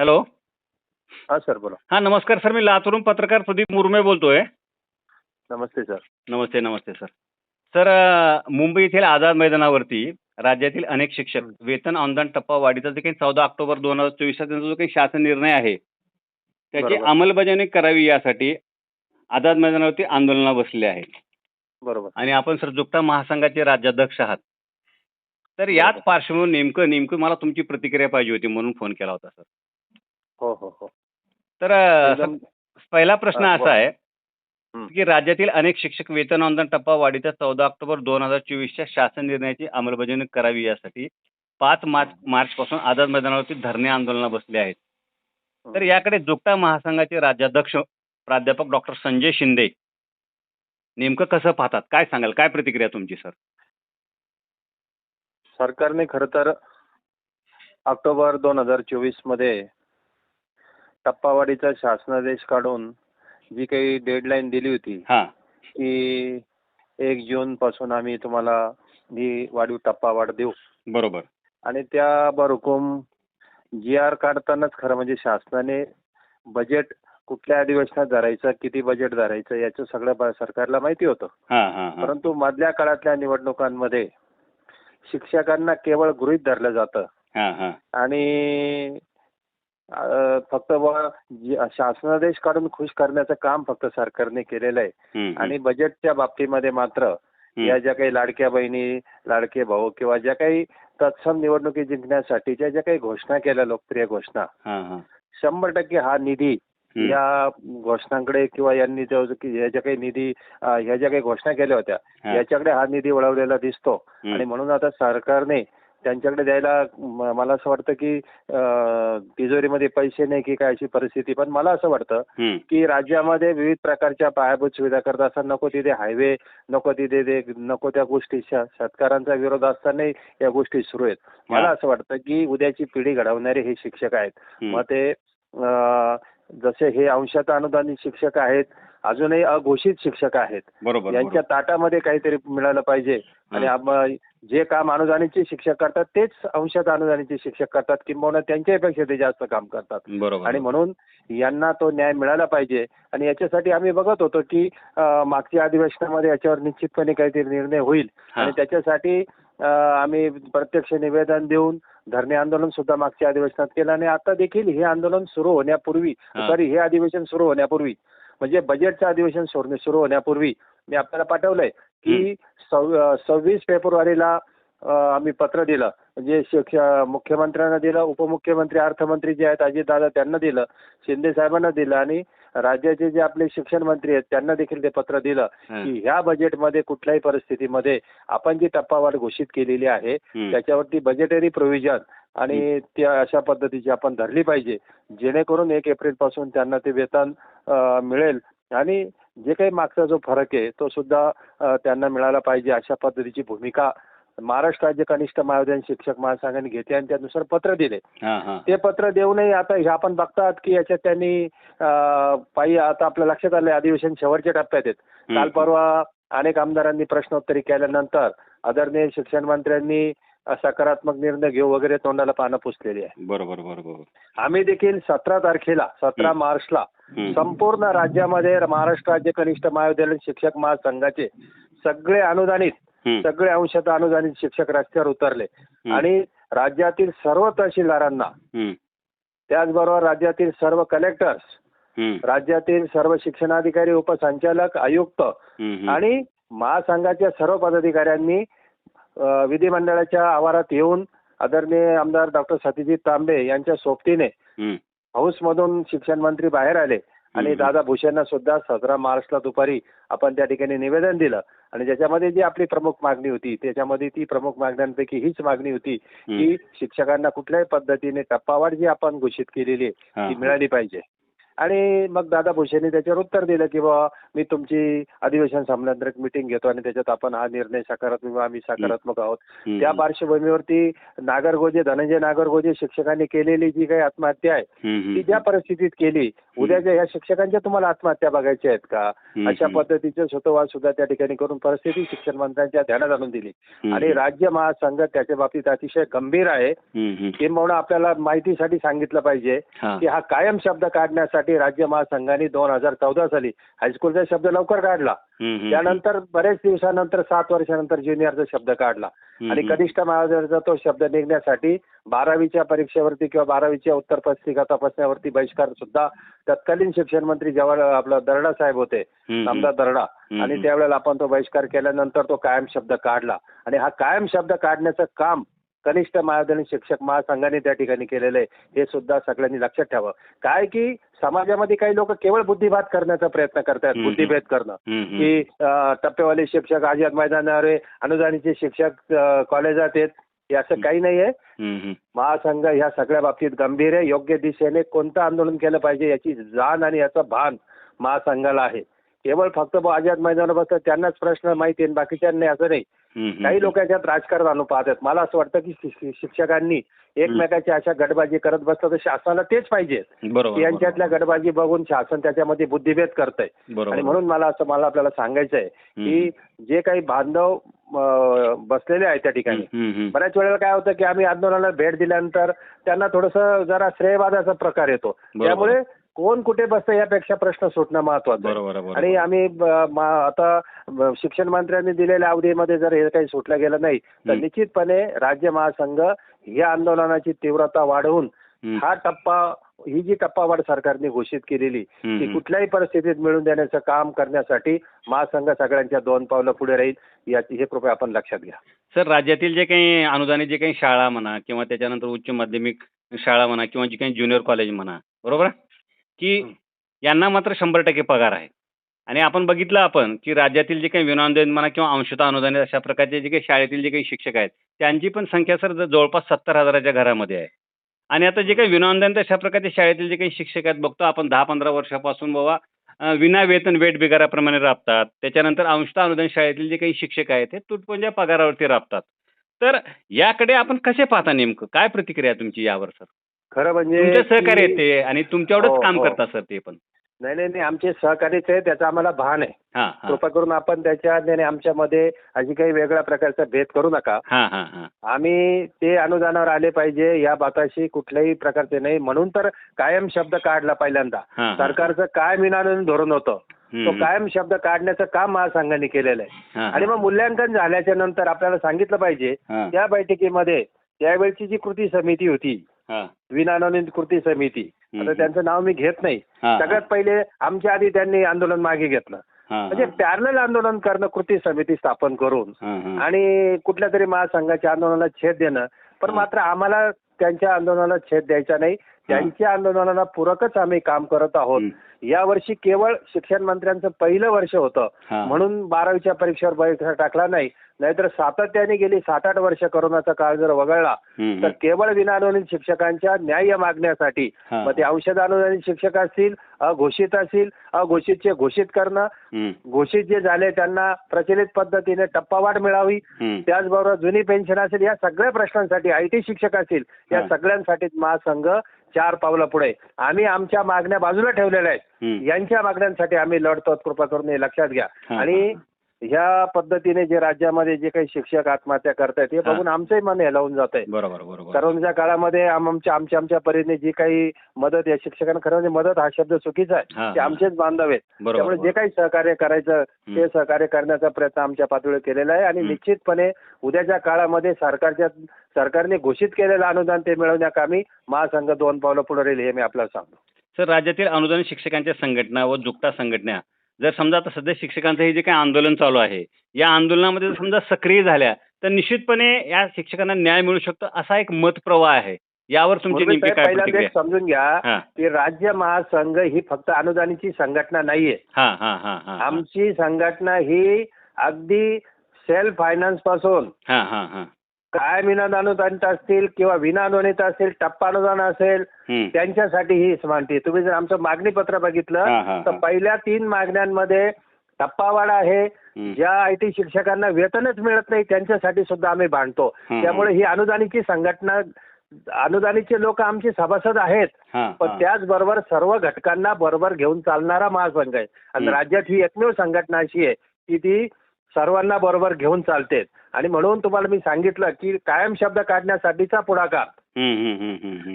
Hello. हा sir बोला. हां नमस्कार सर. मी लातूरून पत्रकार प्रदीप मुरमे बोलतोय. नमस्ते सर. नमस्ते नमस्ते सर. सर मुंबई येथील आझाद मैदानावरती राज्यातील अनेक शिक्षक. वेतन अनुदान टप्पा वाढीचा जो काही चौदा ऑक्टोबर दोन हजार चोवीसचा त्यांचा जो काही शासन निर्णय आहे त्याची बरोबर. अंमलबजावणी करावी यासाठी आझाद मैदानावरती आंदोलना बसले आहेत बरोबर. आणि आपण सर जुकटा महासंघाचे राज्याध्यक्ष आहात. तर याच बरोबर. पार्श्वभूमीवर नेमकं नेमकं मला तुमची प्रतिक्रिया पाहिजे होती म्हणून फोन केला होता सर. हो हो हो. तर पहिला प्रश्न असा. आहे. की राज्यातील अनेक शिक्षक वेतन अनुदान टप्पा वाढीच्या चौदा ऑक्टोबर दोन हजार चोवीसच्या शासन निर्णयाची अंमलबजावणी करावी यासाठी पाच मार्च मार्च पासून आझाद मैदानावरती धरणे आंदोलना बसले आहेत. तर याकडे जुकटा महासंघाचे राज्याध्यक्ष प्राध्यापक डॉक्टर संजय शिंदे नेमकं कसं पाहतात? काय सांगाल? काय प्रतिक्रिया तुमची सर? सरकारने खरं तर ऑक्टोबर दोन हजार चोवीसमध्ये टप्पावाढीचा शासनादेश काढून जी काही डेडलाईन दिली होती हां. की एक जून पासून आम्ही तुम्हाला ही वाढीव टप्पावाढ देऊ. बरोबर. आणि त्या बरहुकूम जी आर काढतानाच खरं म्हणजे शासनाने बजेट कुठल्या अधिवेशनात धरायचं किती बजेट धरायचं याचं सगळं सरकारला माहिती होतं. हां हां हां. परंतु मधल्या काळातल्या निवडणुकांमध्ये शिक्षकांना केवळ गृहीत धरलं जातं. आणि फक्त बुवा शासनादेश काढून खुश करण्याचं काम फक्त सरकारने केलेलं आहे आणि बजेटच्या बाबतीमध्ये मात्र. या ज्या काही लाडक्या बहिणी लाडके भाऊ किंवा ज्या काही तत्सम निवडणुकी जिंकण्यासाठीच्या ज्या काही घोषणा केल्या लोकप्रिय घोषणा शंभर टक्के हा निधी. या घोषणांकडे किंवा यांनी जो जो की- या ज्या काही निधी ह्या ज्या काही घोषणा केल्या होत्या. याच्याकडे हा निधी वळवलेला दिसतो. आणि म्हणून आता सरकारने त्यांच्याकडे द्यायला मला असं वाटतं की तिजोरीमध्ये पैसे नाही की काय अशी परिस्थिती. पण मला असं वाटतं. की राज्यामध्ये विविध प्रकारच्या पायाभूत सुविधा करत असताना नको तिथे हायवे नको तिथे नको त्या गोष्टी शेतकऱ्यांचा विरोध असतानाही या गोष्टी सुरू आहेत. मला. असं वाटतं की उद्याची पिढी घडवणारे हे शिक्षक आहेत. मग ते जसे हे अंशतः अनुदानित शिक्षक आहेत अजूनही अघोषित शिक्षक आहेत. यांच्या ताटामध्ये काहीतरी मिळालं पाहिजे. आणि जे काम अनुदानितचे शिक्षक करतात तेच अंशतः अनुदानितचे शिक्षक करतात किंबहुना त्यांच्यापेक्षा ते जास्त काम करतात. बरोबर. बरोबर आणि म्हणून यांना तो न्याय मिळाला पाहिजे. आणि याच्यासाठी आम्ही बघत होतो की अं, मागच्या अधिवेशनामध्ये याच्यावर निश्चितपणे काहीतरी निर्णय होईल. हा. आणि त्याच्यासाठी अं, आम्ही प्रत्यक्ष निवेदन देऊन धरणे आंदोलन सुद्धा मागच्या अधिवेशनात केलं. आणि आता देखील हे आंदोलन सुरू होण्यापूर्वी हा. सॉरी हे अधिवेशन सुरू होण्यापूर्वी म्हणजे बजेटचं अधिवेशन सुरू सुरू होण्यापूर्वी मी आपल्याला पाठवलंय की सव्वीस फेब्रुवारीला आम्ही पत्र दिलं म्हणजे शिक्ष मुख्यमंत्र्यांना दिलं उपमुख्यमंत्री अर्थमंत्री जे आहेत अजितदादा त्यांना दिलं शिंदे साहेबांना दिलं आणि राज्याचे जे आपले शिक्षण मंत्री आहेत त्यांना देखील ते पत्र दिलं. की ह्या बजेटमध्ये कुठल्याही परिस्थितीमध्ये आपण जी टप्पावाढ घोषित केलेली आहे. त्याच्यावरती बजेटरी प्रोव्हिजन आणि त्या अशा पद्धतीची आपण धरली पाहिजे जेणेकरून एक एप्रिलपासून त्यांना ते वेतन मिळेल. आणि जे काही मागचा जो फरक आहे तो सुद्धा त्यांना मिळाला पाहिजे अशा पद्धतीची भूमिका महाराष्ट्र राज्य कनिष्ठ महाविद्यालयीन शिक्षक महासंघाने घेतली आणि त्यानुसार पत्र दिले. ते पत्र देऊनही आता हे आपण बघतात की याच्यात त्यांनी पायी आता आपल्या लक्षात आलं अधिवेशन शेवटच्या टप्प्यात आहेत. काल परवा अनेक आमदारांनी प्रश्नोत्तरी केल्यानंतर आदरणीय शिक्षण मंत्र्यांनी सकारात्मक निर्णय घेऊ वगैरे तोंडाला पानं पुसलेली आहे बरोबर बरोबर आम्ही देखील सतरा तारखेला सतरा. मार्चला. संपूर्ण राज्यामध्ये महाराष्ट्र राज्य कनिष्ठ महाविद्यालयीन शिक्षक महासंघाचे सगळे अनुदानित. सगळे अंशतः अनुदानित शिक्षक रस्त्यावर उतरले. आणि राज्यातील सर्व तहसीलदारांना. त्याचबरोबर राज्यातील सर्व कलेक्टर्स. राज्यातील सर्व शिक्षणाधिकारी उपसंचालक आयुक्त. आणि महासंघाच्या सर्व पदाधिकाऱ्यांनी विधिमंडळाच्या आवारात येऊन आदरणीय आमदार डॉक्टर सतीजित तांबे यांच्या सोबतीने. हाऊसमधून शिक्षण मंत्री बाहेर आले आणि. दादा भुसेंना सुद्धा सतरा मार्चला दुपारी आपण त्या ठिकाणी निवेदन दिलं आणि ज्याच्यामध्ये जी आपली प्रमुख मागणी होती त्याच्यामध्ये ती प्रमुख मागण्यांपैकी हीच मागणी होती की शिक्षकांना कुठल्याही पद्धतीने टप्पावाढ जी आपण घोषित केलेली आहे ती. मिळाली पाहिजे आणि मग दादा भुसेंनी त्याच्यावर उत्तर दिलं की बाबा मी तुमची अधिवेशन संपल्यानंतर एक मिटिंग घेतो आणि त्याच्यात आपण हा निर्णय सकारात्मक आम्ही सकारात्मक आहोत. त्या पार्श्वभूमीवरती नागरगोजे धनंजय नागरगोजे शिक्षकांनी केलेली जी काही आत्महत्या आहे. ती ज्या परिस्थितीत केली उद्याच्या या शिक्षकांच्या तुम्हाला आत्महत्या बघायच्या आहेत का अशा. पद्धतीचे स्वतःवाद सुद्धा त्या ठिकाणी करून परिस्थिती शिक्षण मंत्र्यांच्या ध्यानात आणून दिली आणि राज्य महासंघ त्याच्या बाबतीत अतिशय गंभीर आहे. किंबहुना आपल्याला माहितीसाठी सांगितलं पाहिजे. की हा कायम शब्द काढण्यासाठी राज्य महासंघाने दोन हजार चौदा साली हायस्कूलचा शब्द लवकर काढला. त्यानंतर बरेच दिवसानंतर सात वर्षानंतर ज्युनियरचा शब्द काढला आणि. कनिष्ठ महाविद्यालयाचा तो शब्द निघण्यासाठी बारावीच्या परीक्षेवरती किंवा बारावीच्या उत्तर पुस्तिका तपासण्यावरती बहिष्कार सुद्धा तत्कालीन शिक्षण मंत्री जवाहर आपला दर्डा साहेब होते नामदार दर्डा आणि. त्यावेळेला आपण तो बहिष्कार केल्यानंतर तो कायम शब्द काढला आणि हा कायम शब्द काढण्याचं काम कनिष्ठ महाविद्यालयीन शिक्षक महासंघाने त्या ठिकाणी केलेलं आहे हे सुद्धा सगळ्यांनी लक्षात ठेवावं काय की समाजामध्ये काही लोक केवळ बुद्धिवाद करण्याचा प्रयत्न करतात. बुद्धिभेद करणं. की टप्पेवाले शिक्षक आझाद मैदानावर अनुदानीचे शिक्षक कॉलेजात आहेत हे असं काही नाही आहे हम्म, हम्म. महासंघ ह्या सगळ्या बाबतीत गंभीर आहे योग्य दिशेने कोणतं आंदोलन केलं पाहिजे याची जाण आणि याचं भान महासंघाला आहे केवळ फक्त आझाद मैदानावर बसतात त्यांनाच प्रश्न माहिती आहे बाकीच्यांना नाही असं नाही. काही लोक याच्यात राजकारण पाहतात. मला असं वाटतं की शिक्षकांनी एकमेकाची अशा गटबाजी करत बसलं तर शासनाला तेच पाहिजे. यांच्यातल्या गटबाजी बघून शासन त्याच्यामध्ये बुद्धिभेद करतंय. बरोबर. आणि म्हणून मला असं मला आपल्याला सांगायचं आहे की जे काही बांधव बसलेले आहेत त्या ठिकाणी. बऱ्याच वेळेला काय होतं की आम्ही आंदोलनाला भेट दिल्यानंतर त्यांना थोडंसं जरा श्रेयवादाचा प्रकार येतो. त्यामुळे कोण कुठे बसतं यापेक्षा प्रश्न सुटणं महत्वाचं आहे. आणि आम्ही आता शिक्षण मंत्र्यांनी दिलेल्या अवधीमध्ये जर हे काही सुटलं गेलं नाही तर. निश्चितपणे राज्य महासंघ या आंदोलनाची तीव्रता वाढवून. हा टप्पा ही जी टप्पावाढ सरकारने घोषित केलेली ती. कुठल्याही परिस्थितीत मिळवून देण्याचं काम करण्यासाठी महासंघ सगळ्यांच्या दोन पावलं पुढे राहील याची हे कृपया आपण लक्षात घ्या सर राज्यातील जे काही अनुदानित जे काही शाळा म्हणा किंवा त्याच्यानंतर उच्च माध्यमिक शाळा म्हणा किंवा जे काही ज्युनियर कॉलेज म्हणा बरोबर की. यांना मात्र शंभर टक्के पगार आहे. आणि आपण बघितलं आपण की राज्यातील जे काही विनाअनुदानित म्हणा किंवा अंशतः अनुदानित अशा प्रकारचे जे काही शाळेतील जे काही शिक्षक आहेत त्यांची पण संख्या सर जवळपास सत्तर हजाराच्या घरामध्ये आहे. आणि आता जे काही विनाअनुदानित अशा प्रकारचे शाळेतील जे काही शिक्षक आहेत बघतो आपण दहा पंधरा वर्षापासून बाबा विना वेतन वेट बिगाराप्रमाणे राबतात. त्याच्यानंतर अंशतः अनुदानित शाळेतील जे काही शिक्षक आहेत ते तुटपुंज्या पगारावरती राबतात. तर याकडे आपण कसे पाहता नेमकं? काय प्रतिक्रिया तुमची यावर सर? खरं म्हणजे तुमचे सहकार्य आहेत ते आणि तुमच्यावरच हो, काम हो. करतात सर ते पण. नाही नाही नाही आमचे सहकार्यच आहे त्याचा आम्हाला भान आहे. हां हां. कृपा करून आपण त्याच्या आणि आमच्यामध्ये अशी काही वेगळ्या प्रकारचा भेद करू नका. हां हां हां. आम्ही ते अनुदानावर आले पाहिजे या बाताशी कुठल्याही प्रकारचे नाही. म्हणून तर कायम शब्द काढला पहिल्यांदा. हां, हां. सरकारचं काय विनानून धोरण होतं तो हम्म. कायम शब्द काढण्याचं काम महासंघाने केलेलं आहे. हां, आणि मग मूल्यांकन झाल्याच्यानंतर आपल्याला सांगितलं पाहिजे हां, त्या बैठकीमध्ये त्यावेळची जी कृती समिती होती विनानोंदित कृती समिती. आता. त्यांचं नाव मी घेत नाही. सगळ्यात पहिले आमच्या आधी त्यांनी आंदोलन मागे घेतलं. म्हणजे पॅरल आंदोलन करणं कृती समिती स्थापन करून. आणि कुठल्या तरी महासंघाच्या आंदोलनाला छेद देणं. पण. मात्र आम्हाला त्यांच्या आंदोलनाला छेद द्यायचा नाही. त्यांच्या आंदोलनाला पूरकच आम्ही काम करत आहोत हं. यावर्षी केवळ शिक्षण मंत्र्यांचं पहिलं वर्ष होतं. म्हणून बारावीच्या परीक्षेवर बहिष्कार टाकला नाही नाहीतर सातत्याने गेली सात आठ वर्ष करोनाचा काळ जर वगळला तर केवळ विनाअनुदानित शिक्षकांच्या न्याय्य मागण्यासाठी. मग ते औषध अनुदानित शिक्षक असतील अघोषित असतील अघोषितचे घोषित करणं घोषित जे झाले त्यांना प्रचलित पद्धतीने टप्पावाढ मिळावी. त्याचबरोबर जुनी पेन्शन असेल या सगळ्या प्रश्नांसाठी आय टी शिक्षक असतील या. सगळ्यांसाठी महासंघ चार पावलं पुढे. आम्ही आमच्या मागण्या बाजूला ठेवलेल्या आहेत. यांच्या मागण्यांसाठी आम्ही लढतो. कृपा करून हे लक्षात घ्या. आणि ह्या पद्धतीने जे राज्यामध्ये जे काही शिक्षक आत्महत्या करतायत हे. बघून आमचंही मन हेलावून जात आहे बरोबर. बरोबर करोनाच्या काळामध्ये आम- आमच्या आमच्या आमच्या परीने जी काही मदत या शिक्षकांना खरं म्हणजे मदत हा शब्द चुकीचा आहे. ते. आमचेच बांधव आहेत. त्यामुळे जे काही सहकार्य करायचं ते सहकार्य करण्याचा प्रयत्न आमच्या पातळीवर केलेला आहे आणि. निश्चितपणे उद्याच्या काळामध्ये सरकारच्या सरकारने घोषित केलेलं अनुदान ते मिळवण्याकामी महासंघ दोन पावलं पुढे राहील हे मी आपल्याला सांगतो. सर राज्यातील अनुदानित शिक्षकांच्या संघटना व जुकटा संघटना जर समजा आता सध्या शिक्षकांचं हे जे काही आंदोलन चालू आहे या आंदोलनामध्ये जर समजा सक्रिय झाल्या तर निश्चितपणे या शिक्षकांना न्याय मिळू शकतो असा एक मत प्रवाह आहे. यावर तुमची नेमकी काय प्रतिक्रिया समजून घ्या की राज्य महासंघ ही फक्त अनुदानितची संघटना नाहीये. हा हा हा हा हा. आमची संघटना ही अगदी सेल्फ फायनान्सपासून हा हा हा कायम अनुदानित असतील किंवा विना अनुदानित असेल टप्पा अनुदान असेल. त्यांच्यासाठी ही मांडते तुम्ही जर आमचं मागणी पत्र बघितलं तर. पहिल्या तीन मागण्यांमध्ये टप्पावाढ आहे. ज्या आय टी शिक्षकांना वेतनच मिळत नाही त्यांच्यासाठी सुद्धा आम्ही भांडतो हम्म. त्यामुळे ही अनुदानितची संघटना अनुदानितचे लोक आमचे सभासद आहेत पण. त्याचबरोबर सर्व घटकांना बरोबर घेऊन चालणारा महासंघ आहे आणि. राज्यात ही एकमेव संघटना अशी आहे की ती सर्वांना बरोबर घेऊन चालते आणि म्हणून तुम्हाला मी सांगितलं की कायम शब्द काढण्यासाठीचा पुढाकार.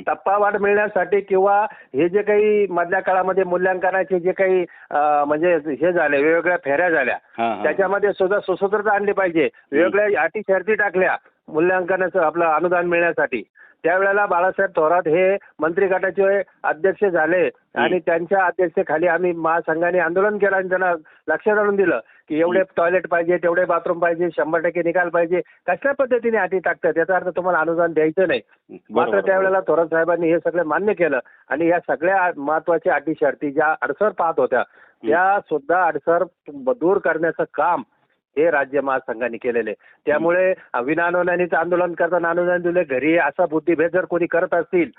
टप्पा वाढ मिळण्यासाठी किंवा हे जे काही मधल्या काळामध्ये मूल्यांकनाचे जे काही म्हणजे हे झाले वेगवेगळ्या फेऱ्या झाल्या. त्याच्यामध्ये सुद्धा सुसूत्रता आणली पाहिजे. वेगवेगळ्या अटी शर्ती टाकल्या मूल्यांकनाचं आपलं अनुदान मिळण्यासाठी. त्यावेळेला बाळासाहेब थोरात हे मंत्री गटाचे अध्यक्ष झाले. आणि त्यांच्या अध्यक्षतेखाली आम्ही महासंघाने आंदोलन केलं आणि त्यांना लक्षात आणून दिलं. की एवढे टॉयलेट पाहिजे तेवढे बाथरूम पाहिजे शंभर टक्के निकाल पाहिजे. कसल्या पद्धतीने अटी टाकतात? याचा अर्थ तुम्हाला अनुदान द्यायचं नाही. मात्र त्यावेळेला थोरात साहेबांनी हे सगळं मान्य केलं आणि या सगळ्या महत्त्वाच्या अटी शर्ती ज्या अडसर पाहत होत्या त्या सुद्धा अडसर दूर करण्याचं काम हे राज्य महासंघाने केलेले. त्यामुळे विनानुदानीचं आंदोलन करताना अनुदान दिले. घरी असा बुद्धिभेद जर कोणी करत असतील.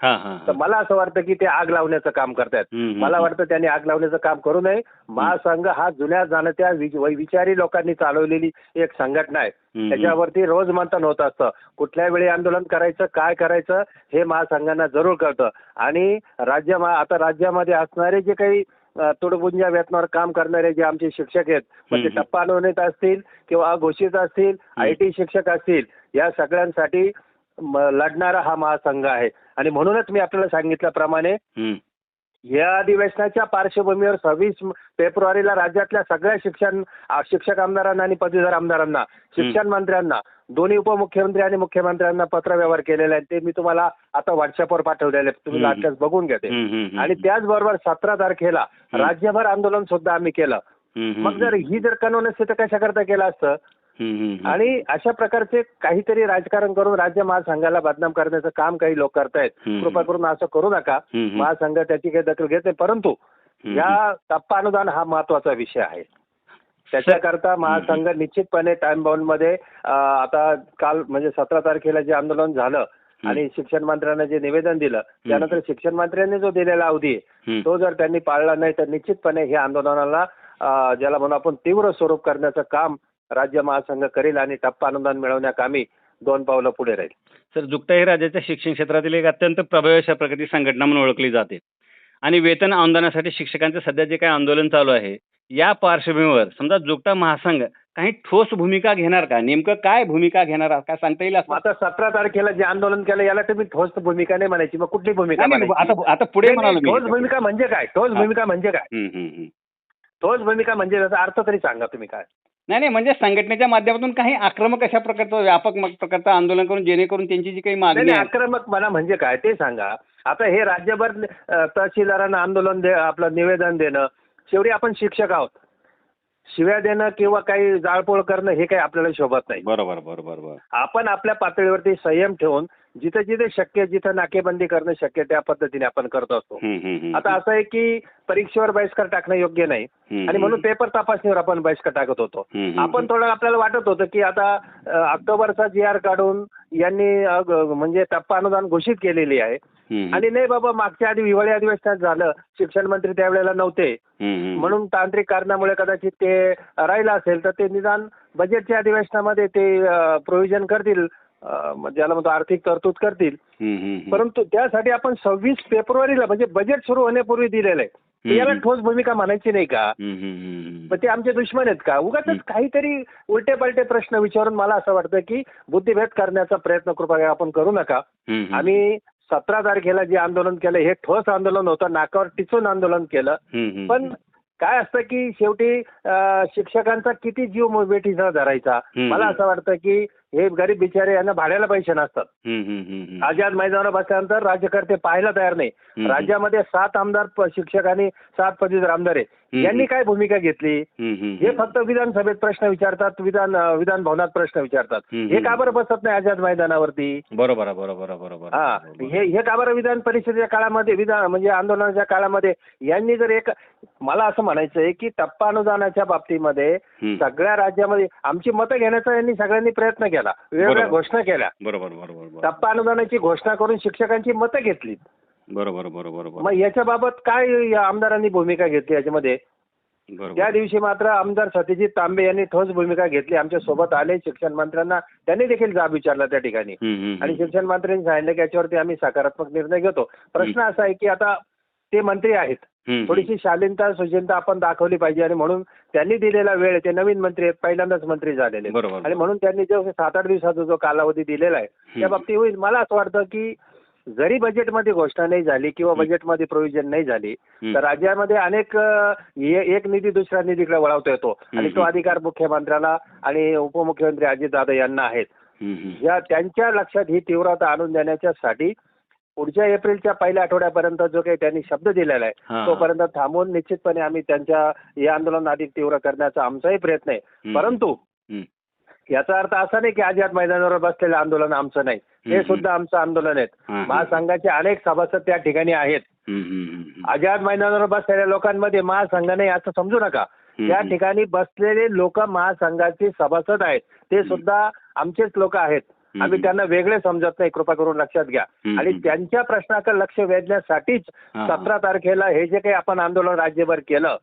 तर मला असं वाटतं की ते आग लावण्याचं काम करतायत. मला. वाटतं त्यांनी आग लावण्याचं काम करू नये. महासंघ हा जुन्या जाणत्या विचारी लोकांनी चालवलेली एक संघटना आहे. त्याच्यावरती रोज मंथन होत असतं. कुठल्या वेळी आंदोलन करायचं काय करायचं हे महासंघांना जरूर कळतं. आणि राज्य आता राज्यामध्ये असणारे जे काही अ, तुडपुंजा वेतनावर काम करणारे जे आमचे शिक्षक आहेत मग ते. टप्पा अनुदानित असतील किंवा अघोषित असतील आय टी शिक्षक असतील या सगळ्यांसाठी लढणारा हा महासंघ आहे आणि म्हणूनच मी आपल्याला सांगितल्याप्रमाणे. या अधिवेशनाच्या पार्श्वभूमीवर सव्वीस फेब्रुवारीला राज्यातल्या सगळ्या शिक्षण शिक्षक आमदारांना आणि पदवीधर आमदारांना शिक्षण मंत्र्यांना दोन्ही उपमुख्यमंत्री आणि मुख्यमंत्र्यांना पत्रव्यवहार केलेला आहे ते मी तुम्हाला आता व्हॉट्सअपवर पाठवलेले आहेत. तुम्ही. लागल्यास बघून घ्या ते हम्म, हम्म, हम्म. आणि त्याचबरोबर सतरा तारखेला. राज्यभर आंदोलन सुद्धा आम्ही केलं मग जर ही जर कानून असते तर कशा करता केलं असतं. आणि अशा प्रकारचे काहीतरी राजकारण करून राज्य महासंघाला बदनाम करण्याचं काम काही लोक करतायत. कृपा करून असं करू नका. महासंघ त्याची काही दखल घेत नाही परंतु. या टप्पा अनुदान हा महत्त्वाचा विषय आहे त्याच्याकरता महासंघ निश्चितपणे टाइम बाउंडमध्ये आता काल म्हणजे सतरा तारखेला जे आंदोलन झालं आणि शिक्षण मंत्र्यांना जे निवेदन दिलं त्यानंतर शिक्षण मंत्र्यांनी जो दिलेला अवधी. तो जर त्यांनी पाळला नाही तर निश्चितपणे हे आंदोलनाला ज्याला म्हणून आपण तीव्र स्वरूप करण्याचं काम राज्य महासंघ करेल आणि टप्पा अनुदान मिळवण्याकामी दोन पावलं पुढे राहील. सर जुकटा ही राज्याच्या शिक्षण क्षेत्रातील एक अत्यंत प्रभावी अशा प्रकारची संघटना म्हणून ओळखली जाते. आणि वेतन अनुदानासाठी शिक्षकांचं सध्या जे काही आंदोलन चालू आहे या पार्श्वभूमीवर समजा जुकटा महासंघ काही ठोस भूमिका घेणार का? नेमकं काय भूमिका घेणार काय सांगता येईल असं? आता सतरा तारखेला जे आंदोलन केलं याला तुम्ही ठोस भूमिका नाही म्हणायची. मग कुठली भूमिका नाही, नाही, म्हणायची? आता आता पुढे नाही, म्हणालो नाही, मी. ठोस भूमिका म्हणजे काय? ठोस हा. भूमिका म्हणजे काय? हम्म, हम्म, हम्म. ठोस भूमिका म्हणजे त्याचा अर्थ तरी सांगा तुम्ही काय? नाही नाही म्हणजे संघटनेच्या माध्यमातून काही आक्रमक अशा प्रकारचं व्यापक मग प्रकारचं आंदोलन करून जेणेकरून त्यांची जी काही नाही मागणी नाही, आहे. आक्रमक मना म्हणजे काय? ते सांगा. आता हे राज्यभर अ, तहसीलदारांना आंदोलन दे आपलं निवेदन देणं शेवटी आपण शिक्षक आहोत. शिव्या देणं किंवा काही जाळपोळ करणं हे काही आपल्याला शोभत नाही. बरोबर बरोबर बरोबर. आपण आपल्या पातळीवरती संयम ठेवून जिथे जिथे शक्य जिथं नाकेबंदी करणं शक्य त्या पद्धतीने आपण करत असतो. हम्म, हम्म, हम्म. आता असं आहे की परीक्षेवर बहिष्कार टाकणं योग्य नाही. हम्म, आणि म्हणून पेपर तपासणीवर आपण बहिष्कार टाकत होतो. हम्म, हम्म. आपण थोडं आपल्याला वाटत होतं की आता अ, ऑक्टोबरचा जी आर काढून यांनी अ, ग- म्हणजे टप्पा अनुदान घोषित केलेली आहे. आणि नाही बाबा मागच्या आधी हिवाळी अधिवेशनात झालं शिक्षण मंत्री त्यावेळेला नव्हते. म्हणून तांत्रिक कारणामुळे कदाचित ते राहिलं असेल तर ते निदान बजेटच्या अधिवेशनामध्ये ते प्रोव्हिजन करतील ज्याला म्हणतो आर्थिक तरतूद करतील. परंतु त्यासाठी आपण सव्वीस फेब्रुवारीला म्हणजे बजेट सुरू होण्यापूर्वी दिलेलं आहे याला. ठोस भूमिका म्हणायची नाही का. मग ते आमचे दुश्मन आहेत का उगाच. काहीतरी उलटे पलटे प्रश्न विचारून मला असं वाटतं की बुद्धिभेद करण्याचा प्रयत्न कृपया आपण करू नका. आम्ही सतरा तारखेला जे आंदोलन केलं हे ठोस आंदोलन होतं नाकावर टिचून आंदोलन केलं. पण काय असतं की शेवटी शिक्षकांचा किती जीव वेठीचा धरायचा. मला असं वाटतं की हे गरीब बिचारे यांना भाड्याला पैसे नसतात. आझाद मैदानावर बसल्यानंतर राज्यकर्ते पाहायला तयार नाही. राज्यामध्ये सात आमदार शिक्षक आणि सात पदवीधर आमदार आहे. यांनी काय भूमिका घेतली हे. फक्त विधानसभेत प्रश्न विचारतात विधान विधान भवनात प्रश्न विचारतात हे. का बरं बसत नाही आझाद मैदानावरती बरोबर बरोबर बरोबर हा. हे हे का बरं विधान परिषदेच्या काळामध्ये विधान म्हणजे आंदोलनाच्या काळामध्ये यांनी जर एक मला असं म्हणायचं आहे की टप्पा अनुदानाच्या बाबतीमध्ये. सगळ्या राज्यामध्ये आमची मतं घेण्याचा यांनी सगळ्यांनी प्रयत्न केला वेगवेगळ्या बरोबर. घोषणा केल्या. बरोबर बरोबर बरोबर. टप्पा अनुदानाची घोषणा करून शिक्षकांची मतं घेतली. बरोबर बरोबर बरोबर. मग याच्या बाबत काय या आमदारांनी भूमिका घेतली याच्यामध्ये? बरोबर. त्या दिवशी मात्र आमदार सत्यजित तांबे यांनी ठोस भूमिका घेतली. आमच्यासोबत आले शिक्षण मंत्र्यांना. त्यांनी देखील जाब विचारला त्या ठिकाणी. हम्म, हम्म, आणि हम्म. शिक्षण मंत्र्यांनी सांगितलं की याच्यावरती आम्ही सकारात्मक निर्णय घेतो. प्रश्न असा आहे की आता ते मंत्री आहेत थोडीशी शालीनता सुचिंता आपण दाखवली पाहिजे आणि म्हणून त्यांनी दिलेला वेळ ते नवीन मंत्री आहेत पहिल्यांदाच मंत्री झालेले आणि म्हणून त्यांनी जो सात आठ दिवसाचा जो कालावधी दिलेला आहे त्या. बाबतीत होईल मला असं वाटतं की जरी बजेटमध्ये घोषणा नाही झाली किंवा. बजेटमध्ये प्रोव्हिजन नाही झाली. तर राज्यामध्ये अनेक एक निधी दुसऱ्या निधीकडे वळवता येतो आणि तो. अधिकार मुख्यमंत्र्याला आणि उपमुख्यमंत्री अजितदादा यांना आहेत. या त्यांच्या लक्षात ही तीव्रता आणून देण्याच्यासाठी पुढच्या एप्रिलच्या पहिल्या आठवड्यापर्यंत जो काही त्यांनी शब्द दिलेला आहे. तोपर्यंत थांबवून निश्चितपणे आम्ही त्यांच्या हे आंदोलन अधिक तीव्र करण्याचा आमचाही प्रयत्न आहे. परंतु. याचा अर्थ असा नाही की आझाद मैदानावर बसलेलं आंदोलन आमचं नाही हे. सुद्धा आमचं आंदोलन आहे. महासंघाचे अनेक सभासद त्या ठिकाणी आहेत. आझाद मैदानावर बसलेल्या लोकांमध्ये महासंघ नाही असं समजू नका. त्या ठिकाणी बसलेले लोक महासंघाचे सभासद आहेत ते. सुद्धा आमचेच लोक आहेत. आम्ही त्यांना वेगळे समजत नाही कृपा करून लक्षात घ्या. आणि त्यांच्या प्रश्नाकडे लक्ष वेधण्यासाठीच. सतरा तारखेला हे जे काही आपण आंदोलन राज्यभर केलं.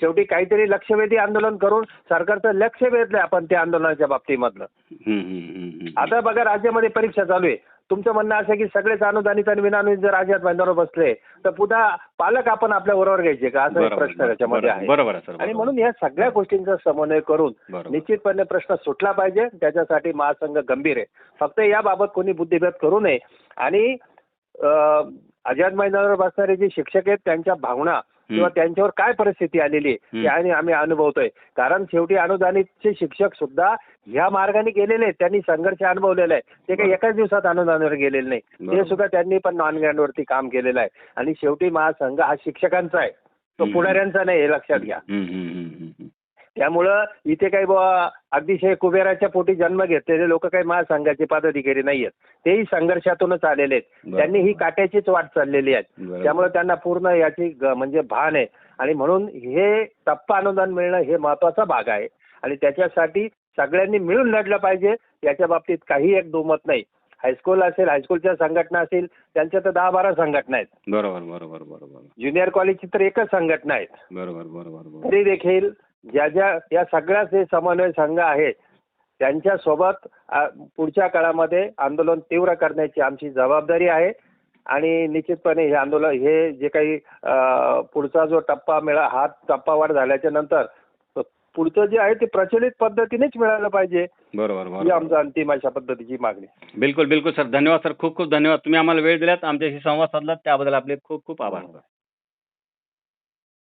शेवटी काहीतरी लक्षवेधी आंदोलन करून सरकारचं लक्ष वेधलंय आपण त्या आंदोलनाच्या बाबतीमधलं. आता बघा राज्यामध्ये परीक्षा चालू आहे तुमचं म्हणणं असं आहे की सगळेच अनुदानित आणि विनानुदानित जर राज्यात मैदानावर बसले तर पुन्हा पालक आपण आपल्या बरोबर घ्यायचे का? असा एक बरोबर, प्रश्न त्याच्यामध्ये आहे. बरोबर आहे सर आणि बरोबर. म्हणून या सगळ्या गोष्टींचा समन्वय करून बरोबर. निश्चितपणे प्रश्न सुटला पाहिजे. त्याच्यासाठी महासंघ गंभीर आहे. फक्त याबाबत कोणी बुद्धिभेद करू नये. आणि अं, आझाद मैदानावर बसणारे जे शिक्षक आहेत त्यांच्या भावना किंवा त्यांच्यावर काय परिस्थिती आलेली आहे आणि आम्ही अनुभवतोय. कारण शेवटी अनुदानितचे शिक्षक सुद्धा ह्या मार्गाने गेलेले आहेत त्यांनी संघर्ष अनुभवलेला आहे. ते काही. एकाच दिवसात अनुदानावर गेलेले नाही. ते सुद्धा त्यांनी पण नॉन ग्रँडवरती काम केलेलं आहे. आणि शेवटी महासंघ हा शिक्षकांचा आहे. तो. पुढाऱ्यांचा नाही हे लक्षात घ्या हम्म, हम्म, हम्म, हम्म, हम्म. त्यामुळं इथे काही बुवा अतिशय कुबेराच्या पोटी जन्म घेतलेले लोक काही महासंघाचे पदाधिकारी नाही आहेत तेही संघर्षातूनच आलेले आहेत. त्यांनी ही काट्याचीच वाट चाललेली आहे. त्यामुळे त्यांना पूर्ण याची ग- म्हणजे भान आहे. आणि म्हणून हे टप्पा अनुदान मिळणं हे महत्त्वाचा भाग आहे. आणि त्याच्यासाठी सगळ्यांनी मिळून लढलं पाहिजे. याच्या बाबतीत काही एक दुमत नाही. हायस्कूल असेल हायस्कूलच्या संघटना असेल त्यांच्या तर दहा बारा संघटना आहेत. बरोबर बरोबर बरोबर. ज्युनियर कॉलेजची तर एकच संघटना आहे. बरोबर बरोबर बरोबर. तरी देखील ज्या ज्या या सगळ्या जे समन्वय संघ आहेत त्यांच्यासोबत पुढच्या काळामध्ये आंदोलन तीव्र करण्याची आमची जबाबदारी आहे. आणि निश्चितपणे हे आंदोलन हे जे काही पुढचा जो टप्पा मिळा हा टप्पा वाढ झाल्याच्यानंतर पुढचं जे आहे ते प्रचलित पद्धतीनेच मिळालं पाहिजे. बरोबर ही आमचं अंतिम अशा पद्धतीची मागणी. बिलकुल बिलकुल सर. धन्यवाद सर. खूप खूप धन्यवाद. तुम्ही आम्हाला वेळ दिलात आमच्याशी संवाद साधलात. त्याबद्दल आपले खूप खूप आभार